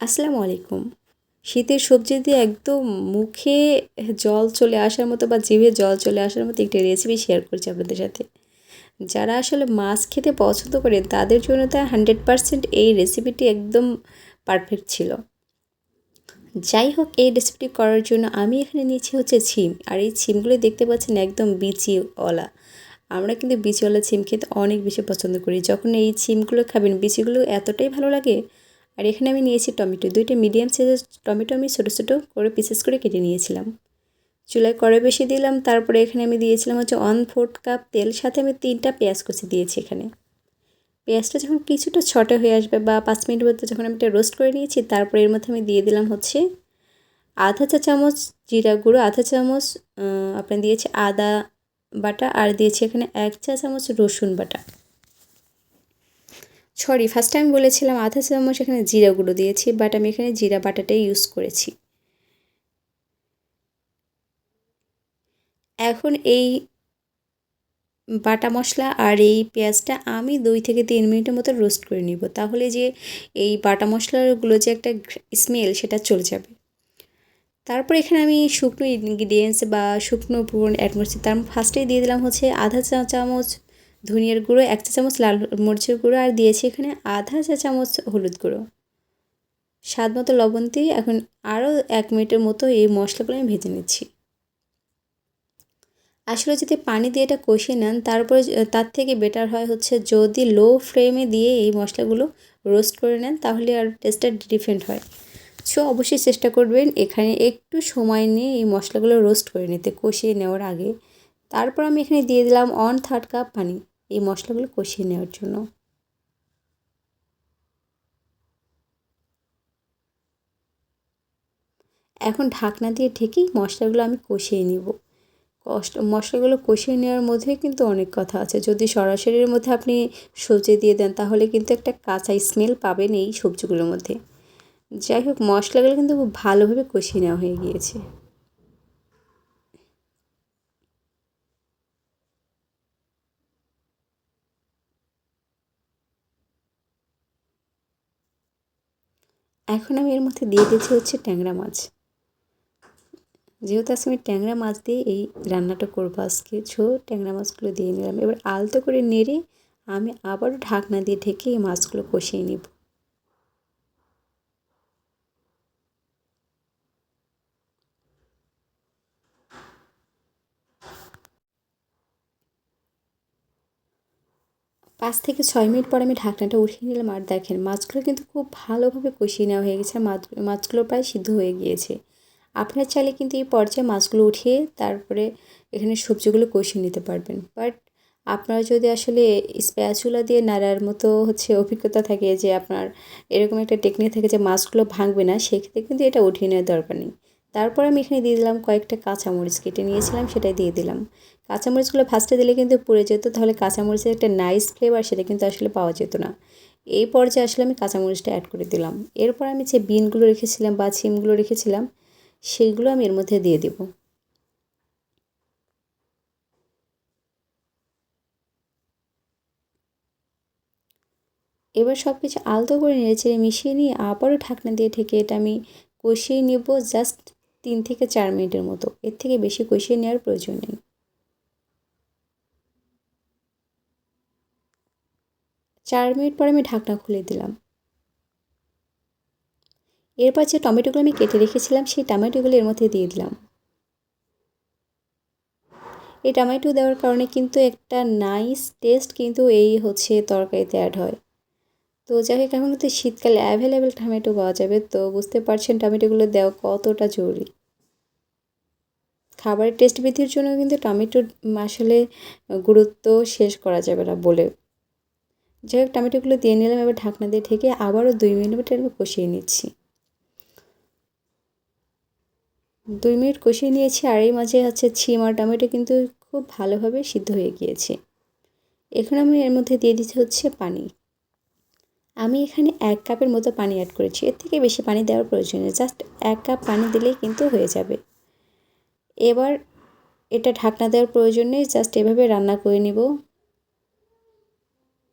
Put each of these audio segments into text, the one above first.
আসসালামু আলাইকুম। শীতের সবজি দিয়ে একদম মুখে জল চলে আসার মতো বা জিভে জল চলে আসার মতো একটি রেসিপি শেয়ার করছি আপনাদের সাথে। যারা আসলে মাছ খেতে পছন্দ করে, তাদের জন্য তো হান্ড্রেড পারসেন্ট এই রেসিপিটি একদম পারফেক্ট ছিল। যাই হোক, এই রেসিপিটি করার জন্য আমি এখানে নিয়েছি হচ্ছে ছিম। আর এই ছিমগুলো দেখতে পাচ্ছেন একদম বিচিওয়ালা। আমরা কিন্তু বিচিওয়ালা ছিম খেতে অনেক বেশি পছন্দ করি। যখন এই ছিমগুলো খাবেন, বিচিগুলো এতটাই ভালো লাগে আর এখানে আমি নিয়েছি টমেটো। দুইটা মিডিয়াম সাইজের টমেটো আমি ছোটো ছোটো করে পিসেস করে কেটে নিয়েছিলাম। চুলায় কড়ে বেশি দিলাম, তারপরে এখানে আমি দিয়েছিলাম হচ্ছে ওয়ান ফোর্থ কাপ তেল, সাথে আমি তিনটা পেঁয়াজ কুচি দিয়েছি এখানে। পেঁয়াজটা যখন কিছুটা ছটে হয়ে আসবে বা পাঁচ মিনিট মধ্যে যখন আমি এটা রোস্ট করে নিয়েছি, তারপরে এর মধ্যে আমি দিয়ে দিলাম হচ্ছে আধা চা চামচ জিরা গুঁড়ো, আধা চামচ আপনার দিয়েছি আদা বাটা, আর দিয়েছি এখানে এক চা চামচ রসুন বাটা। সরি ফার্স্ট টাইম বলেছিলাম আধা চামচ এখানে জিরা গুঁড়ো দিয়েছি বাট আমি এখানে জিরা বাটাটাই ইউজ করেছি। এখন এই বাটা মশলা আর এই পেঁয়াজটা আমি দুই থেকে তিন মিনিটের মতো রোস্ট করে নিব, তাহলে যে এই বাটা মশলাগুলো যে একটা স্মেল সেটা চলে যাবে। তারপর এখানে আমি শুকনো ইনগ্রিডিয়েন্টস বা শুকনো পুরন অ্যাড করছি তার ফার্স্টেই দিয়ে দিলাম হচ্ছে আধা চা, চামচ ধনিয়ার গুঁড়ো, এক চা চামচ লাল মরিচের গুঁড়ো, আর দিয়েছি এখানে আধা চা চামচ হলুদ গুঁড়ো। স্বাদ মতো লবণ দিয়ে এখন আরও এক মিনিটের মতো এই মশলাগুলো আমি ভেজে নিচ্ছি। আসলে যদি পানি দিয়ে এটা কষিয়ে নেন তারপরে তার থেকে বেটার হয় হচ্ছে যদি লো ফ্লেমে দিয়ে এই মশলাগুলো রোস্ট করে নেন, তাহলে আর টেস্টটা ডিফারেন্ট হয়। সো অবশ্যই চেষ্টা করবেন এখানে একটু সময় নিয়ে এই মশলাগুলো রোস্ট করে নিতে, কষিয়ে নেওয়ার আগে। তারপর আমি এখানে দিয়ে দিলাম ওয়ান থার্ড কাপ পানি এই মশলাগুলো কষিয়ে নেওয়ার জন্য। এখন ঢাকনা দিয়ে ঢেকেই মশলাগুলো আমি কষিয়ে নিব। কষ্ট, মশলাগুলো কষিয়ে নেওয়ার মধ্যে কিন্তু অনেক কথা আছে। যদি সরাসরির মধ্যে আপনি সবজি দিয়ে দেন, তাহলে কিন্তু একটা কাঁচা স্মেল পাবেন এই সবজিগুলোর মধ্যে। যাই হোক, মশলাগুলো কিন্তু খুব ভালোভাবে কষিয়ে নেওয়া হয়ে গিয়েছে। এখন আমি এর মধ্যে দিয়ে দিয়েছি হচ্ছে ট্যাংরা মাছ। যেহেতু আজকে আমি ট্যাংরা মাছ দিয়ে এই রান্নাটা করব, আজকে ছো ট্যাংরা মাছগুলো দিয়ে নিলাম। এবার আলতো করে নেড়ে আমি আবারও ঢাকনা দিয়ে ঢেকে এই মাছগুলো কষিয়ে নিব। পাঁচ থেকে ছয় মিনিট পর আমি ঢাকনাটা উঠিয়ে নিলাম আর দেখেন মাছগুলো কিন্তু খুব ভালোভাবে কষিয়ে নেওয়া হয়ে গেছে, মাছ, মাছগুলো প্রায় সিদ্ধ হয়ে গিয়েছে। আপনার চাইলে কিন্তু এই পর্যায়ে মাছগুলো উঠিয়ে তারপরে এখানে সবজিগুলো কষিয়ে নিতে পারবেন। বাট আপনার যদি আসলে স্প্যাচুলা দিয়ে নাড়ার মতো হচ্ছে অভিজ্ঞতা থাকে যে আপনার এরকম একটা টেকনিক থাকে যে মাছগুলো ভাঙবে না, সেক্ষেত্রে কিন্তু এটা উঠিয়ে নেওয়ার দরকার নেই। তারপর আমি এখানে দিয়ে দিলাম কয়েকটা কাঁচামরিচ কেটে নিয়েছিলাম, সেটাই দিয়ে দিলাম। কাঁচামরিচগুলো ফার্স্টে দিলে কিন্তু পুড়ে যেত, তাহলে কাঁচামরিচের একটা নাইস ফ্লেভার সেটা কিন্তু আসলে পাওয়া যেত না। এই পর্যায়ে আসলে আমি কাঁচামরিচটা অ্যাড করে দিলাম। এরপর আমি যে বিনগুলো রেখেছিলাম বা ছিমগুলো রেখেছিলাম, সেইগুলো আমি এর মধ্যে দিয়ে দেব। এবার সব কিছু আলতো করে নেড়েচেড়ে মিশিয়ে নিয়ে আবারও ঢাকনা দিয়ে ঠেকে এটা আমি কষিয়ে নেব জাস্ট তিন থেকে চার মিনিটের মতো। এর থেকে বেশি কষিয়ে নেওয়ার প্রয়োজন নেই। চার মিনিট পরে আমি ঢাকনা খুলে দিলাম। এরপর যে টমেটোগুলো আমি কেটে রেখেছিলাম, সেই টমেটোগুলো এর মধ্যে দিয়ে দিলাম। এই টমেটো দেওয়ার কারণে কিন্তু একটা নাইস টেস্ট কিন্তু এই হচ্ছে তরকারিতে অ্যাড হয়। তো যাই হোক, এখন কিন্তু শীতকালে অ্যাভেলেবেল টমেটো পাওয়া যাবে। তো বুঝতে পারছেন টমেটোগুলো দেওয়া কতটা জরুরি। খাবারের টেস্ট বৃদ্ধির জন্য কিন্তু টমেটোর আসলে গুরুত্ব শেষ করা যাবে না বলে। যাই হোক টমেটোগুলো দিয়ে নিলাম, এবার ঢাকনা দিয়ে ঢেকে আবারও দুই মিনিটের আমি কষিয়ে নিচ্ছি। দুই মিনিট কষিয়ে নিয়েছি, আর এই মাঝে হচ্ছে ছিম আর টমেটো কিন্তু খুব ভালোভাবে সিদ্ধ হয়ে গিয়েছে। এখন আমি এর মধ্যে দিয়ে দিতে হচ্ছে পানি। আমি এখানে এক কাপের মতো পানি অ্যাড করেছি। এর থেকে বেশি পানি দেওয়ার প্রয়োজন নেই। জাস্ট এক কাপ পানি দিলেই কিন্তু হয়ে যাবে। এবার এটা ঢাকনা দেওয়ার প্রয়োজন নেই। জাস্ট এভাবে রান্না করে নেব।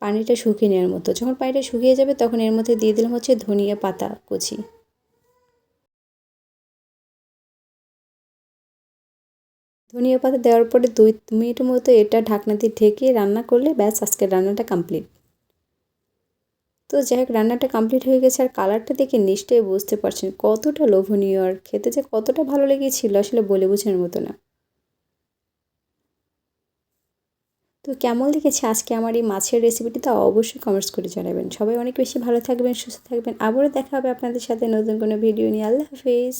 পানিটা শুকিয়ে নেওয়ার মতো। যখন পানিটা শুকিয়ে যাবে, তখন এর মধ্যে দিয়ে দিলাম হচ্ছে ধনিয়া পাতা কুচি। ধনিয়া পাতা দেওয়ার পরে দুই মিনিট মতো এটা ঢাকনা দিয়ে ঢেকে রান্না করলে ব্যাস, আজকের রান্নাটা কমপ্লিট তো যাই হোক, রান্নাটা কমপ্লিট হয়ে গেছে আর কালারটা দেখে নিশ্চয়ই বুঝতে পারছেন কতটা লোভনীয় আর খেতে যে কতটা ভালো লেগেছিল আসলে বলে বোঝার মতো না। তো কেমন লেগেছে আজকে আমার এই মাছের রেসিপিটি তা অবশ্যই কমেন্টস করে জানাবেন। সবাই অনেক বেশি ভালো থাকবেন, সুস্থ থাকবেন। আবারও দেখা হবে আপনাদের সাথে নতুন কোনো ভিডিও নিয়ে। আল্লাহ হাফিজ।